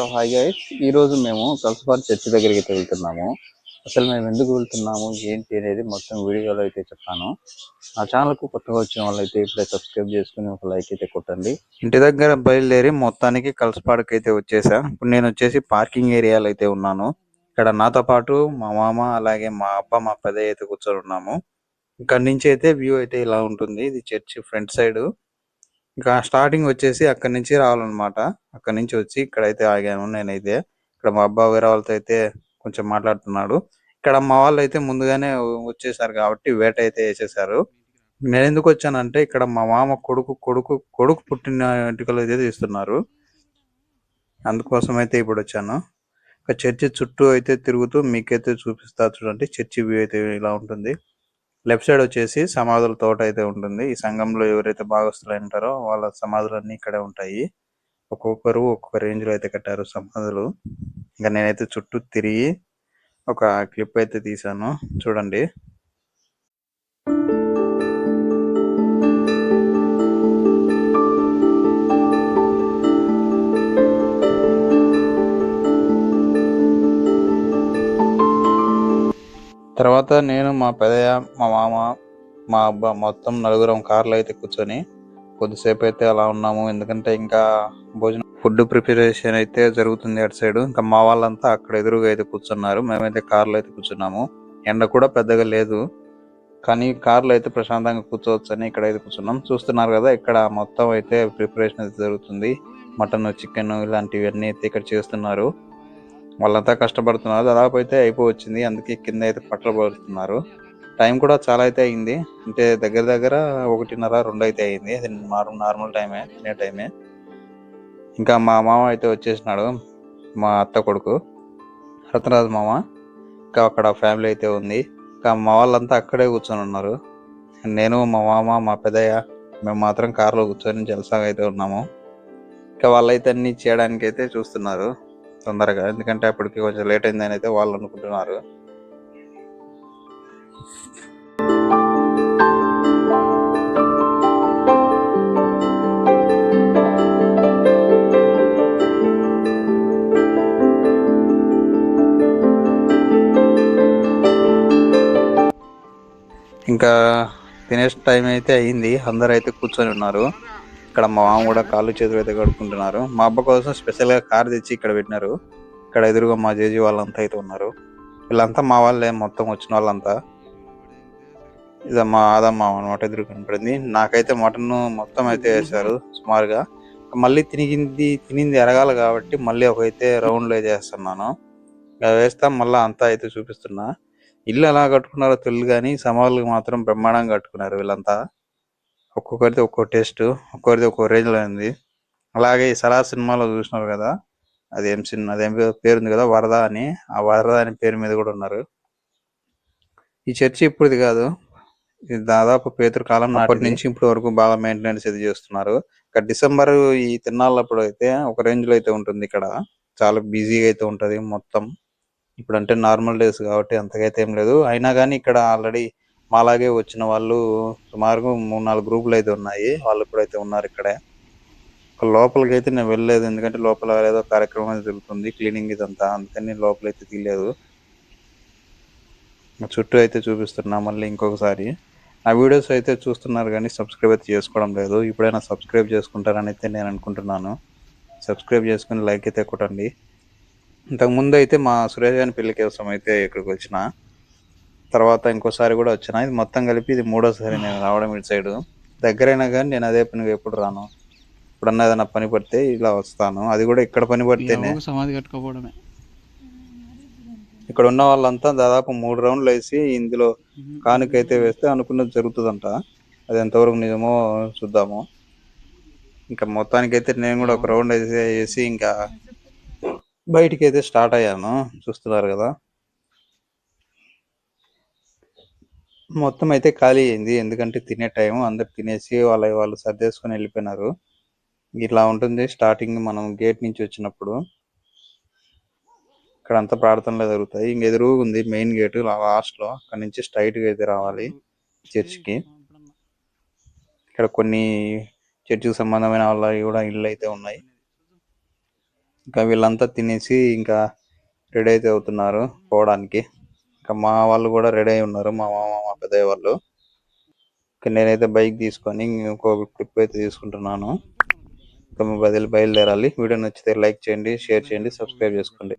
Hello hi guys ఈ రోజు మేము కల్సపార్ చర్చి దగ్గరికి అయితే వెళ్తున్నాము. అసలు మేము ఎందుకు వెళ్తున్నాము ఏంటి అనేది మొత్తం వీడియోలో అయితే చెప్తాను. నా ఛానల్కు కొత్తగా వచ్చిన వాళ్ళు అయితే ఇప్పుడే సబ్స్క్రైబ్ చేసుకుని ఒక లైక్ అయితే కొట్టండి. ఇంటి దగ్గర బయలుదేరి మొత్తానికి కల్సపాడుకి అయితే వచ్చేసా. ఇప్పుడు నేను వచ్చేసి పార్కింగ్ ఏరియాలో అయితే ఉన్నాను. ఇక్కడ నాతో పాటు మా మామ అలాగే మా అప్ప మా పెద్దయ్య అయితే కూర్చొని ఉన్నాము. ఇక్కడ నుంచి అయితే వ్యూ అయితే ఇలా ఉంటుంది. ఇది చర్చి ఫ్రంట్ సైడ్. ఇంకా స్టార్టింగ్ వచ్చేసి అక్కడి నుంచి రావాలన్నమాట. అక్కడి నుంచి వచ్చి ఇక్కడైతే ఆగాను నేనైతే. ఇక్కడ మా అబ్బా వేరే వాళ్ళతో అయితే కొంచెం మాట్లాడుతున్నాడు. ఇక్కడ మా వాళ్ళు అయితే ముందుగానే వచ్చేసారు కాబట్టి వేట అయితే వేసేసారు. నేను ఎందుకు వచ్చానంటే ఇక్కడ మా మామ కొడుకు కొడుకు కొడుకు పుట్టిన వెంట్రుకలు అయితే తీస్తున్నారు. అందుకోసం అయితే ఇప్పుడు వచ్చాను. ఇక చర్చి చుట్టూ అయితే తిరుగుతూ మీకైతే చూపిస్తా చూడండి. చర్చి వ్యూ అయితే ఇలా ఉంటుంది. లెఫ్ట్ సైడ్ వచ్చేసి సమాధుల తోట అయితే ఉంటుంది. ఈ సంఘంలో ఎవరైతే భాగస్తులు ఉంటారో వాళ్ళ సమాధులన్నీ ఇక్కడే ఉంటాయి. ఒక్కొక్కరు ఒక్కొక్క రేంజ్లో అయితే కట్టారు సమాధులు. ఇంకా నేనైతే చుట్టూ తిరిగి ఒక క్లిప్ అయితే తీసాను చూడండి. తర్వాత నేను మా పెదయ్య మా మామ మా అబ్బా మొత్తం నలుగురం కార్లో అయితే కూర్చొని కొద్దిసేపు అయితే అలా ఉన్నాము. ఎందుకంటే ఇంకా భోజనం ఫుడ్ ప్రిపరేషన్ అయితే జరుగుతుంది అటు సైడ్. ఇంకా మా వాళ్ళంతా అక్కడ ఎదురుగా అయితే కూర్చున్నారు. మేమైతే కార్లో అయితే కూర్చున్నాము. ఎండ కూడా పెద్దగా లేదు. కానీ కార్లో అయితే ప్రశాంతంగా కూర్చోవచ్చు అని ఇక్కడ అయితే కూర్చున్నాం. చూస్తున్నారు కదా ఇక్కడ మొత్తం అయితే ప్రిపరేషన్ అయితే జరుగుతుంది. మటన్ చికెన్ ఇలాంటివన్నీ అయితే ఇక్కడ చేస్తున్నారు. వాళ్ళంతా కష్టపడుతున్నారు. దాదాపు అయితే అయిపోవచ్చింది. అందుకే కింద అయితే పట్టలు పడుతున్నారు. టైం కూడా చాలా అయితే అయింది. అంటే దగ్గర దగ్గర ఒకటిన్నర రెండు అయితే అయింది. అది నార్మల్ టైమే తినే టైమే. ఇంకా మా మామ అయితే వచ్చేసినాడు. మా అత్త కొడుకు. రత్నరాజు మామ. ఇంకా అక్కడ ఫ్యామిలీ అయితే ఉంది. ఇంకా మా వాళ్ళంతా అక్కడే కూర్చొని ఉన్నారు. నేను మా మామ మా పెద్దయ్య మేము మాత్రం కారులో కూర్చొని జలసాగా అయితే ఉన్నాము. ఇంకా వాళ్ళైతే అన్ని చేయడానికి అయితే చూస్తున్నారు. తొందరగా. ఎందుకంటే అప్పటికి కొంచెం లేట్ అయిందని అయితే వాళ్ళు అనుకుంటున్నారు. ఇంకా తినే టైం అయితే అయింది. అందరు అయితే కూర్చొని ఉన్నారు. ఇక్కడ మా మామ కూడా కాళ్ళు చేతులు అయితే కడుక్కుంటున్నారు. మా అబ్బ కోసం స్పెషల్గా కార్ తెచ్చి ఇక్కడ పెట్టినారు. ఇక్కడ ఎదురుగా మా జేజీ వాళ్ళంతా అయితే ఉన్నారు. వీళ్ళంతా మా వాళ్ళే మొత్తం వచ్చిన వాళ్ళంతా. ఇది మా ఆదమ్మ అనమాట ఎదురు కనపడింది. నాకైతే మటన్ మొత్తం అయితే వేశారు సుమారుగా. మళ్ళీ తినిగింది తినింది ఎరగాలి కాబట్టి మళ్ళీ ఒక అయితే రౌండ్లో చేస్తున్నాను ఇలా వేస్తా మళ్ళీ అంతా అయితే చూపిస్తున్నా. ఇల్లు ఎలా కట్టుకున్నారో తెలియదు కానీ సమాధులకు మాత్రం బ్రహ్మాండంగా కట్టుకున్నారు వీళ్ళంతా. ఒక్కొక్కరిది ఒక్కో టేస్ట్ ఒక్కొక్కరిది ఒక్కో రేంజ్లో ఉంది. అలాగే ఈ సలా సినిమాలో చూసినారు కదా అదేం సినిమా అదేం పేరు ఉంది కదా వరద అని ఆ వరద అనే పేరు మీద కూడా ఉన్నారు. ఈ చర్చి ఇప్పుడుది కాదు ఇది దాదాపు పేతురు కాలం నాటి నుంచి ఇప్పటి వరకు బాగా మెయింటెనెన్స్ ఇది చేస్తున్నారు. ఇక్కడ డిసెంబర్ ఈ తిన్నాళ్ళప్పుడు అయితే ఒక రేంజ్లో అయితే ఉంటుంది ఇక్కడ. చాలా బిజీగా అయితే ఉంటది మొత్తం. ఇప్పుడు అంటే నార్మల్ డేస్ కాబట్టి అంతగా అయితే ఏం లేదు. అయినా కానీ ఇక్కడ ఆల్రెడీ మాలాగే వచ్చిన వాళ్ళు సుమారుగా మూడు నాలుగు గ్రూపులు అయితే ఉన్నాయి. వాళ్ళు కూడా అయితే ఉన్నారు ఇక్కడే. లోపలికి అయితే నేను వెళ్ళలేదు. ఎందుకంటే లోపల ఏదో కార్యక్రమం అయితే జరుగుతుంది. క్లీనింగ్ ఇదంతా. అందుకని లోపలైతే తీయలేదు. చుట్టూ అయితే చూపిస్తున్నా మళ్ళీ ఇంకొకసారి. నా వీడియోస్ అయితే చూస్తున్నారు కానీ సబ్స్క్రైబ్ అయితే చేసుకోవడం లేదు. ఇప్పుడైనా సబ్స్క్రైబ్ చేసుకుంటారని అయితే నేను అనుకుంటున్నాను. సబ్స్క్రైబ్ చేసుకుని లైక్ అయితే కొట్టండి. ఇంతకు ముందు అయితే మా సురేష్ గారి పెళ్ళి కోసం అయితే ఇక్కడికి వచ్చిన తర్వాత ఇంకోసారి కూడా వచ్చిన. ఇది మొత్తం కలిపి ఇది మూడోసారి నేను రావడం ఇటు సైడ్. దగ్గరైనా కానీ నేను అదే పనిగా ఎప్పుడు రాను. ఇప్పుడన్నా ఏదైనా పని పడితే ఇలా వస్తాను. అది కూడా ఇక్కడ పని పడితేనే. సమాధి కట్టుకోవడమే ఇక్కడ ఉన్న వాళ్ళంతా దాదాపు మూడు రౌండ్లు వేసి ఇందులో కానుకైతే వేస్తే అనుకున్నది జరుగుతుందంట. అది ఎంతవరకు నిజమో చూద్దాము. ఇంకా మొత్తానికి అయితే నేను కూడా ఒక రౌండ్ వేసి వేసి ఇంకా బయటికి అయితే స్టార్ట్ అయ్యాను. చూస్తున్నారు కదా. మొత్తం అయితే ఖాళీ అయింది. ఎందుకంటే తినే టైం అందరు తినేసి వాళ్ళ వాళ్ళు సర్దేసుకొని వెళ్ళిపోయినారు. ఇట్లా ఉంటుంది. స్టార్టింగ్ మనం గేట్ నుంచి వచ్చినప్పుడు ఇక్కడ అంతా ప్రార్థనలు జరుగుతాయి. ఇంక ఎదురు ఉంది మెయిన్ గేట్ లాస్ట్లో అక్కడ నుంచి స్ట్రైట్గా అయితే రావాలి చర్చికి. ఇక్కడ కొన్ని చర్చికి సంబంధమైన వాళ్ళ కూడా ఇళ్ళు అయితే ఉన్నాయి. ఇంకా వీళ్ళంతా తినేసి ఇంకా రెడీ అయితే అవుతున్నారు పోవడానికి. ఇంకా మా వాళ్ళు కూడా రెడీ అయి ఉన్నారు. మా మామ మా పెద్దయ్య వాళ్ళు. ఇంకా నేనైతే బైక్ తీసుకొని ఇంకో ట్రిప్ అయితే తీసుకుంటున్నాను. ఇంకా మేము బదిలీ బయలుదేరాలి. వీడియో నచ్చితే లైక్ చేయండి షేర్ చేయండి సబ్స్క్రైబ్ చేసుకోండి.